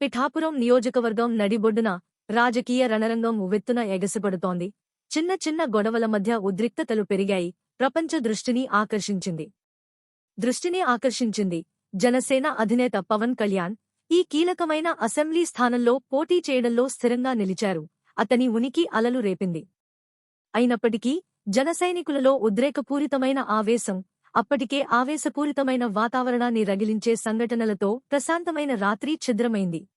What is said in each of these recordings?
పిఠాపురం నియోజకవర్గం నడిబొడ్డున రాజకీయ రణరంగం ఉవ్వెత్తున ఎగసిపడుతోంది. చిన్న చిన్న గొడవల మధ్య ఉద్రిక్తతలు పెరిగాయి. ప్రపంచ దృష్టిని ఆకర్షించింది. దృష్టిని ఆకర్షించింది జనసేన అధినేత పవన్ కళ్యాణ్. ఈ కీలకమైన అసెంబ్లీ స్థానంలో పోటీ చేయడంలో స్థిరంగా నిలిచారు. అతని ఉనికి అలలు రేపింది. అయినప్పటికీ జనసైనికులలో ఉద్రేకపూరితమైన ఆవేశం అప్పటికే ఆవేశపూరితమైన వాతావరణాన్ని రగిలించే సంఘటనలతో ప్రశాంతమైన రాత్రి ఛిద్రమైంది.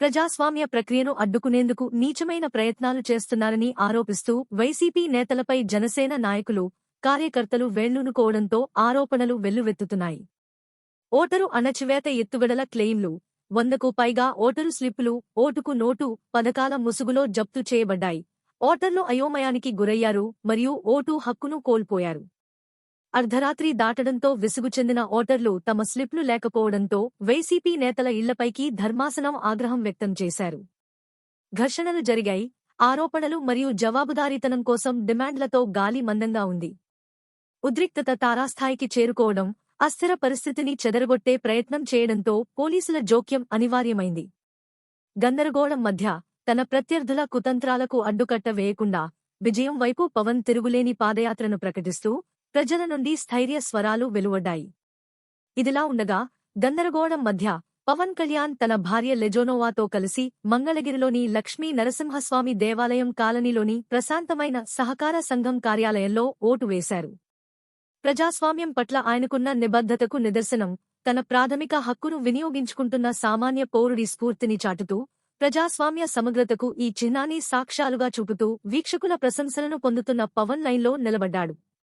ప్రజాస్వామ్య ప్రక్రియను అడ్డుకునేందుకు నీచమైన ప్రయత్నాలు చేస్తున్నారని ఆరోపిస్తూ వైసీపీ నేతలపై జనసేన నాయకులు కార్యకర్తలు వేళ్ళూనుకోవడంతో ఆరోపణలు వెల్లువెత్తుతున్నాయి. ఓటరు అణచివేత ఎత్తుగడల క్లెయిమ్లు వందకు పైగా ఓటరు స్లిప్పులు ఓటుకు నోటు పథకాల ముసుగులో జప్తు చేయబడ్డాయి. ఓటర్లు అయోమయానికి గురయ్యారు మరియు ఓటు హక్కును కోల్పోయారు. అర్ధరాత్రి దాటడంతో విసుగు చెందిన ఓటర్లు తమ స్లిప్లు లేకపోవడంతో వైసీపీ నేతల ఇళ్ళపైకి ధర్మాసనం ఆగ్రహం వ్యక్తం చేశారు. ఘర్షణలు జరిగాయి ఆరోపణలు మరియు జవాబుదారీతనం కోసం డిమాండ్లతో గాలి మందంగా ఉంది. ఉద్రిక్తత తారాస్థాయికి చేరుకోవడం అస్థిర పరిస్థితిని చెదరగొట్టే ప్రయత్నం చేయడంతో పోలీసుల జోక్యం అనివార్యమైంది. గందరగోళం మధ్య తన ప్రత్యర్థుల కుతంత్రాలకు అడ్డుకట్ట వేయకుండా విజయం వైపు పవన్ తిరుగులేని పాదయాత్రను ప్రకటిస్తూ ప్రజల నుండి స్థైర్య స్వరాలు వెలువడ్డాయి. ఇదిలా ఉండగా గందరగోళం మధ్య పవన్ కళ్యాణ్ తన భార్య లెజోనోవాతో కలిసి మంగళగిరిలోని లక్ష్మీ నరసింహస్వామి దేవాలయం కాలనీలోని ప్రశాంతమైన సహకార సంఘం కార్యాలయంలో ఓటు వేశారు. ప్రజాస్వామ్యం పట్ల ఆయనకున్న నిబద్ధతకు నిదర్శనం తన ప్రాథమిక హక్కును వినియోగించుకుంటున్న సామాన్య పౌరుడి స్ఫూర్తిని చాటుతూ ప్రజాస్వామ్య సమగ్రతకు ఈ చిహ్నాన్ని సాక్ష్యాలుగా చూపుతూ వీక్షకుల ప్రశంసలను పొందుతున్న పవన్ లైన్లో నిలబడ్డాడు.